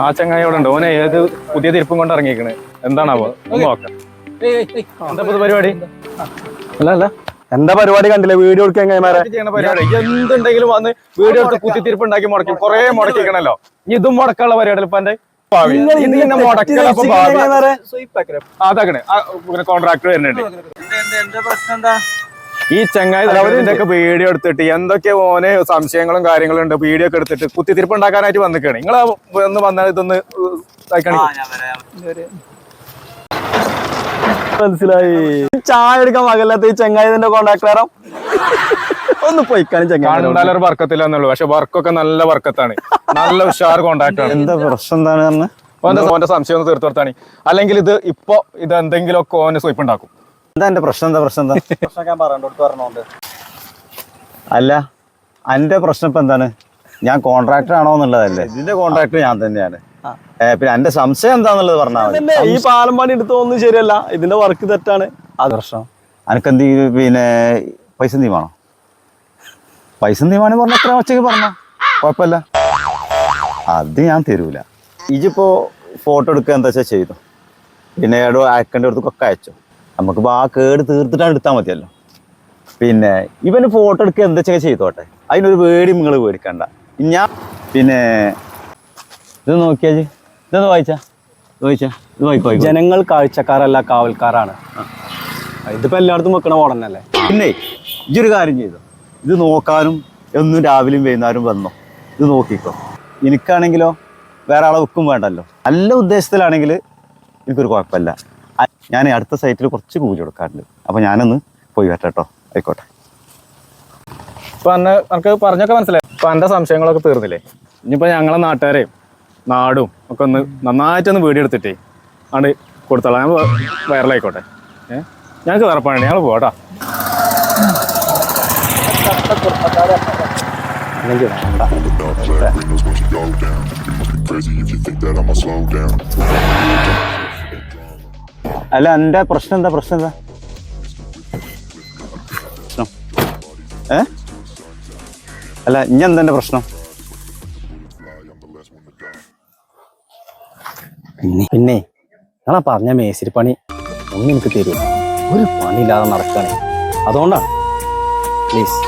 ആ ചങ്ങായി അവിടെ ഉണ്ട്. ഓനെ ഏത് പുതിയ തിരുപ്പും കൊണ്ട് ഇറങ്ങിക്കണ് എന്താണാവോ? നോക്കാം. എന്താ പരിപാടി? അല്ല അല്ല. എന്താ പരിപാടി കണ്ടില്ല? വീഡിയോ എടുക്കാൻ പരിപാടി. എന്തുണ്ടെങ്കിലും വന്ന് വീഡിയോ എടുത്ത് കുത്തിത്തിരിപ്പ് ഉണ്ടാക്കി മുടക്കി. കൊറേ മുടക്കിക്കണല്ലോ ഇനി ഇതും മുടക്കാനുള്ള പരിപാടി ഇപ്പൊ അതാക്കണേ. കോൺട്രാക്ട് വരുന്നുണ്ട്. എന്താ പ്രശ്നം അപ്പൊ ഈ ചങ്ങായി ഇതിന്റെ വീഡിയോ എടുത്തിട്ട് എന്തൊക്കെ ഓന് സംശയങ്ങളും കാര്യങ്ങളും ഉണ്ട് വീഡിയോ ഒക്കെ എടുത്തിട്ട് കുത്തിത്തിരിപ്പ് ഉണ്ടാക്കാനായിട്ട് വന്നിക്കാണ് നിങ്ങൾ ഒന്ന് വന്നാൽ ഇതൊന്ന് മനസ്സിലായി. ചായ എടുക്കാൻ മകല്ലാത്ത ഈ ചങ്ങായതിന്റെ കോണ്ടാക്ടറാം ഒന്ന് പോയിക്കാനും ചങ്ങായി വർക്കത്തില്ല എന്നുള്ളു പക്ഷെ വർക്കൊക്കെ നല്ല വർക്കത്താണ്. നല്ല ഉഷാർ കോണ്ടാക്ട് ആണ്. എന്താ പ്രശ്നം എന്താണ് ഓന്റെ സംശയം ഒന്ന് തീർത്തു കൊടുത്താണ്. അല്ലെങ്കിൽ ഇത് ഇപ്പൊ ഇത് എന്തെങ്കിലുമൊക്കെ ഓന് സ്വയ്പ് ഉണ്ടാക്കും. എന്താ എന്റെ പ്രശ്നം? എന്താ പ്രശ്നം? എന്താ? പ്രശ്നം ഞാൻ പറഞ്ഞോണ്ട്. അല്ല അന്റെ പ്രശ്നം ഇപ്പൊ എന്താണ്? ഞാൻ കോൺട്രാക്ടർ ആണോ എന്നുള്ളതല്ലേ? ഇതിന്റെ കോൺട്രാക്ടർ ഞാൻ തന്നെയാണ്. പിന്നെ എന്റെ സംശയം എന്താന്നുള്ളത് പറഞ്ഞാൽ ഈ പാലം പണി എടുത്തൊന്നും ശരിയല്ല. ഇതിന്റെ വർക്ക് തെറ്റാണ്. അത് പ്രശ്നം. അനക്കെന്ത് ഈ പിന്നെ പൈസ നീ വേണോ? പൈസ നീ വേണേ പറഞ്ഞ എത്ര ഉച്ചയ്ക്ക് പറഞ്ഞോ. കുഴപ്പമില്ല. അത് ഞാൻ തരൂല. ഇജിപ്പോ ഫോട്ടോ എടുക്കുക എന്താ വെച്ചാൽ ചെയ്തു? പിന്നെ ഏടോ അയക്കേണ്ട അടുത്തൊക്കെ അയച്ചു? നമുക്ക് ആ കേട് തീർത്തിട്ടാണ് എടുത്താൽ മതിയല്ലോ. പിന്നെ ഇവന് ഫോട്ടോ എടുക്കുക എന്താ വെച്ചാൽ ചെയ്തോട്ടെ? അതിനൊരു പേടി നിങ്ങൾ പേടിക്കണ്ട. ഞാൻ പിന്നെ ഇത് നോക്കിയാ ജി ഇതൊന്ന് വായിച്ചാ? വായിച്ചാ? ഇത് വായിക്കോ. ജനങ്ങൾ കാഴ്ചക്കാരല്ല കാവൽക്കാരാണ്. ഇതിപ്പോ എല്ലായിടത്തും വെക്കണ ഓടന്നല്ലേ? പിന്നെ ഇജ്ജൊരു കാര്യം ചെയ്തു. ഇത് നോക്കാനും എന്നും രാവിലെയും വൈകുന്നേരം വന്നോ. ഇത് നോക്കിക്കോ. എനിക്കാണെങ്കിലോ വേറെ ആളെ വെക്കും വേണ്ടല്ലോ. നല്ല ഉദ്ദേശത്തിലാണെങ്കിൽ എനിക്കൊരു കുഴപ്പമില്ല. ഞാൻ അടുത്ത സൈറ്റിൽ കുറച്ച് കൂലി കൊടുക്കാറുണ്ട്. അപ്പോൾ ഞാനൊന്ന് പോയി വരട്ടെ കേട്ടോ ആയിക്കോട്ടെ. ഇപ്പൊ അന്ന് നമുക്ക് പറഞ്ഞൊക്കെ മനസ്സിലായി. ഇപ്പൊ എന്റെ സംശയങ്ങളൊക്കെ തീർന്നില്ലേ? ഇനിയിപ്പോൾ ഞങ്ങളെ നാട്ടുകാരെയും നാടും ഒക്കെ ഒന്ന് നന്നായിട്ടൊന്ന് വീഡിയോ എടുത്തിട്ടേ ആണ് കൊടുത്തോളാം. ഞാൻ വൈറലായിക്കോട്ടെ. ഏ? ഞങ്ങൾക്ക് ഉറപ്പാണ് ഞങ്ങൾ പോട്ടാ. Crazy if you think that I'ma slow down. അല്ല എന്റെ പ്രശ്നം എന്താ പ്രശ്നം എന്താ? പ്രശ്നം. ഏ? അല്ല ഇനി എന്താ പ്രശ്നം? പിന്നെ നിങ്ങളാ പറഞ്ഞ മേശിരി പണി ഒന്നും എനിക്ക് തരും ഒരു പണിയില്ലാതെ നടക്കണേ അതുകൊണ്ടാണ്. പ്ലീസ്